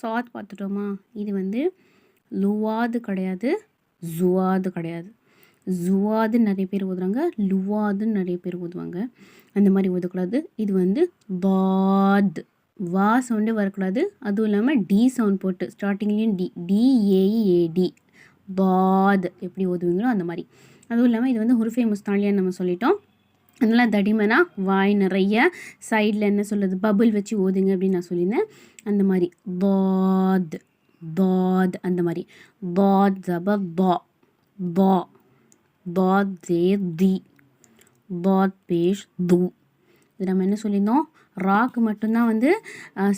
சாத் பார்த்துட்டோமா? இது வந்து லுவாது கிடையாது ஜுவாது கிடையாது. ஜுவாதுன்னு நிறைய பேர் ஓதுறாங்க லுவாதுன்னு நிறைய பேர் ஓதுவாங்க அந்த மாதிரி ஓதக்கூடாது இது வந்து பாத். வா சவுண்டே வரக்கூடாது. அதுவும் இல்லாமல் டி சவுண்ட் போட்டு ஸ்டார்டிங்லேயும் டி டிஏஇஏடி பாத் எப்படி ஓதுவீங்களோ அந்த மாதிரி. அதுவும் இல்லாமல் இது வந்து ஹுருஃபே முஸ்தாலியான்னு நம்ம சொல்லிட்டோம். அதனால் தடிமனாக வாய் நிறைய சைடில் என்ன சொல்கிறது பபுள் வச்சு ஓதுங்க அப்படின்னு நான் சொல்லியிருந்தேன். அந்த மாதிரி. பாத் பாத் அந்த மாதிரி. பாத் ஜப தா தா பாத் ஜே தி. பாத் பேஷ் து. இது நம்ம என்ன சொல்லியிருந்தோம்? ராக்கு மட்டும்தான் வந்து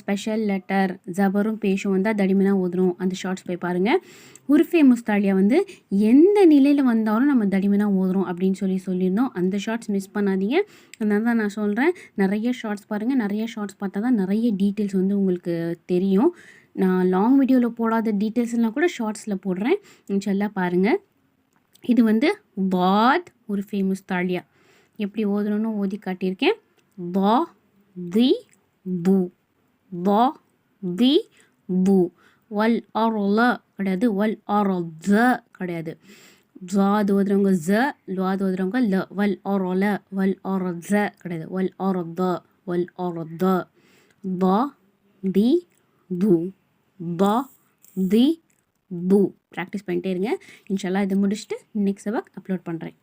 ஸ்பெஷல் லெட்டர் ஜபரும் பேஷும் வந்தால் தடிமனாக ஓதுறோம் அந்த ஷார்ட்ஸ் போய் பாருங்கள் உருஃபே முஸ்தாலியா வந்து எந்த நிலையில் வந்தாலும் நம்ம தடிமனாக ஓதுறோம் அப்படின்னு சொல்லி சொல்லியிருந்தோம். அந்த ஷார்ட்ஸ் மிஸ் பண்ணாதீங்க. அதனால தான் நான் சொல்கிறேன் நிறைய ஷார்ட்ஸ் பாருங்கள் நிறைய ஷார்ட்ஸ் பார்த்தா தான் நிறைய டீட்டெயில்ஸ் வந்து உங்களுக்கு தெரியும். நான் லாங் வீடியோவில் போடாத டீட்டெயில்ஸ்லாம் கூட ஷார்ட்ஸில் போடுறேன். இன்ஷல்லாம் பாருங்கள் இது வந்து பாத் ஒரு ஃபேமஸ் தாலியா எப்படி ஓதணும்னு ஓதி காட்டியிருக்கேன். பா தி பு பா தி பு வல் ஆரோல கிடையாது. வல் ஆரோ ஜ கிடையாது ஜாது ஓதுறவங்க ஜ லுவாது ஓதுறவங்க ல. வல் ஆரோல வல் ஆரோ ஜ கிடையாது. வல் ஆரோ த. வல் ஆரோ த. பா தி பு பா தி பு ப்ராக்டிஸ் பண்ணிட்டே இருங்க. இன்ஷால்லா இதை முடிச்சுட்டு நெக்ஸ்ட் சபக் அப்லோட் பண்ணுறேன்